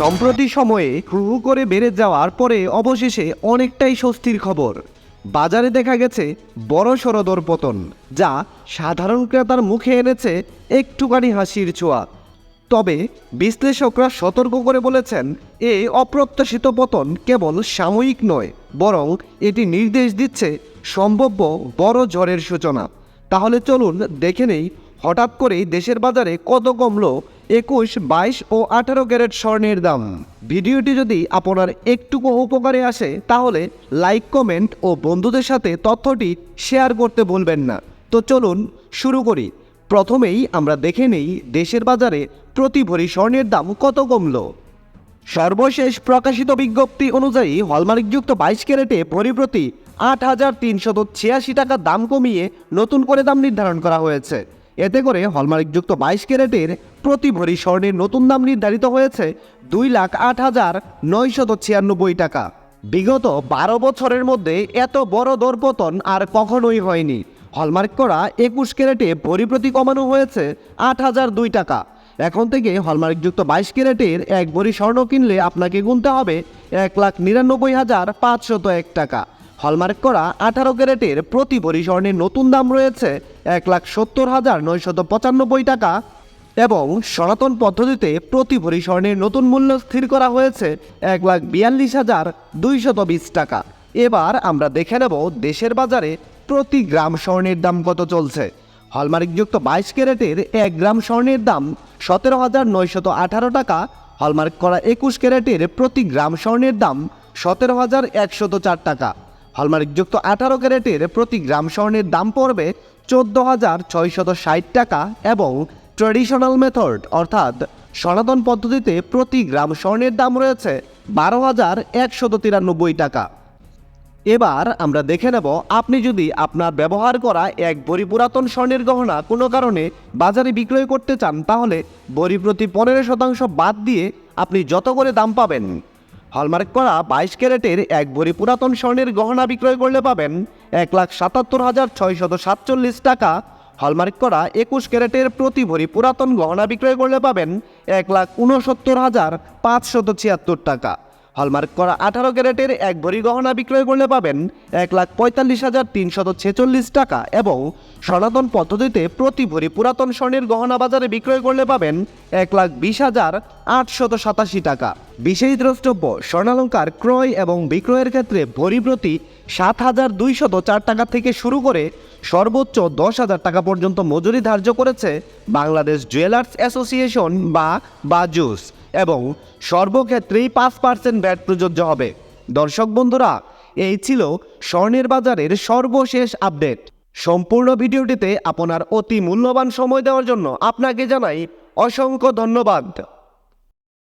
সম্প্রতি সময়ে হু হু করে বেড়ে যাওয়ার পরে অবশেষে অনেকটাই স্বস্তির খবর। বাজারে দেখা গেছে বড় সড় দরপতন, যা সাধারণ ক্রেতার মুখে এনেছে একটুখানি হাসির ছোঁয়া। তবে বিশ্লেষকরা সতর্ক করে বলেছেন এই অপ্রত্যাশিত পতন কেবল সাময়িক নয়, বরং এটি নির্দেশ দিচ্ছে সম্ভাব্য বড় জ্বরের সূচনা। তাহলে চলুন দেখে নেই হঠাৎ করেই দেশের বাজারে কত কমলো? একুশ, বাইশ ও আঠারো ক্যারেট স্বর্ণের দাম। ভিডিওটি যদি আপনার একটুকু উপকারে আসে, তাহলে লাইক, কমেন্ট ও বন্ধুদের সাথে তথ্যটি শেয়ার করতে বলবেন না। তো চলুন শুরু করি। প্রথমেই আমরা দেখে নেই দেশের বাজারে প্রতি ভরি স্বর্ণের দাম কত কমলো। সর্বশেষ প্রকাশিত বিজ্ঞপ্তি অনুযায়ী হলমার্কযুক্ত বাইশ ক্যারেটে ভরি প্রতি আট হাজার তিনশত ছিয়াশি টাকা দাম কমিয়ে নতুন করে দাম নির্ধারণ করা হয়েছে। এতে করে হলমার্কযুক্ত বাইশ ক্যারেটের প্রতি ভরি স্বর্ণের নতুন দাম নির্ধারিত হয়েছে দুই লাখ আট হাজার নয়শত ছিয়ানব্বই টাকা। বিগত বারো বছরের মধ্যে এত বড় দরপতন আর কখনোই হয়নি। হলমার্ক করা একুশ ক্যারেটে ভরি প্রতি কমানো হয়েছে আট হাজার দুই টাকা। এখন থেকে হলমার্কযুক্ত বাইশ ক্যারেটের এক ভরি স্বর্ণ কিনলে আপনাকে গুনতে হবে এক লাখ নিরানব্বই হাজার পাঁচশত এক টাকা। হলমার্ক করা আঠারো ক্যারেটের প্রতি ভরি নতুন দাম রয়েছে এক লাখ সত্তর হাজার নয়শত পঁচানব্বই টাকা এবং সনাতন পদ্ধতিতে প্রতি ভরি নতুন মূল্য স্থির করা হয়েছে এক লাখ বিয়াল্লিশ হাজার দুইশত বিশ টাকা। এবার আমরা দেখে নেব দেশের বাজারে প্রতি গ্রাম স্বর্ণের দাম কত চলছে। হলমার্কযুক্ত বাইশ ক্যারেটের এক গ্রাম স্বর্ণের দাম সতেরো হাজার নয়শত আঠারো টাকা। হলমার্ক করা একুশ ক্যারেটের প্রতি গ্রাম স্বর্ণের দাম সতেরো হাজার একশত চার টাকা। হলমার্কযুক্ত আঠারো ক্যারেটের প্রতি গ্রাম স্বর্ণের দাম পড়বে চোদ্দ হাজার ছয়শত ষাট টাকা এবং ট্র্যাডিশনাল মেথড অর্থাৎ সনাতন পদ্ধতিতে প্রতি গ্রাম স্বর্ণের দাম রয়েছে বারো হাজার একশত তিরানব্বই টাকা। এবার আমরা দেখে নেব, আপনি যদি আপনার ব্যবহার করা এক বড়ি পুরাতন স্বর্ণের গহনা কোনো কারণে বাজারে বিক্রয় করতে চান, তাহলে বড়ি প্রতি পনেরো শতাংশ বাদ দিয়ে আপনি যত করে দাম পাবেন। হলমার্ক করা বাইশ ক্যারেটের এক ভরি পুরাতন স্বর্ণের গহনা বিক্রয় করলে পাবেন এক লাখ সাতাত্তর হাজার ছয়শত সাতচল্লিশ টাকা। হলমার্ক করা একুশ ক্যারেটের প্রতি ভরি পুরাতন গহনা বিক্রয় করলে পাবেন এক লাখ উনসত্তর হাজার পাঁচশত ছিয়াত্তর টাকা। হলমার্ক করা আঠারো ক্যারেটের এক ভরি গহনা বিক্রয় করলে পাবেন এক লাখ পঁয়তাল্লিশ হাজার তিনশত ছেচল্লিশ টাকা এবং সনাতন পদ্ধতিতে প্রতি ভরি পুরাতন স্বর্ণের গহনা বাজারে বিক্রয় করলে পাবেন এক লাখ বিশ হাজার আটশত সাতাশি টাকা। বিশেষ দ্রষ্টব্য, স্বর্ণালঙ্কার ক্রয় এবং বিক্রয়ের ক্ষেত্রে ভরি প্রতি সাত হাজার দুইশত চার টাকা থেকে শুরু করে সর্বোচ্চ দশ হাজার টাকা পর্যন্ত মজুরি ধার্য করেছে বাংলাদেশ জুয়েলার্স অ্যাসোসিয়েশন বা বাজুস এবং সর্বক্ষেত্রেই পাঁচ পার্সেন্ট ব্যাট প্রযোজ্য হবে। দর্শক বন্ধুরা, এই ছিল স্বর্ণের বাজারের সর্বশেষ আপডেট। সম্পূর্ণ ভিডিওটিতে আপনার অতি মূল্যবান সময় দেওয়ার জন্য আপনাকে জানাই অসংখ্য ধন্যবাদ।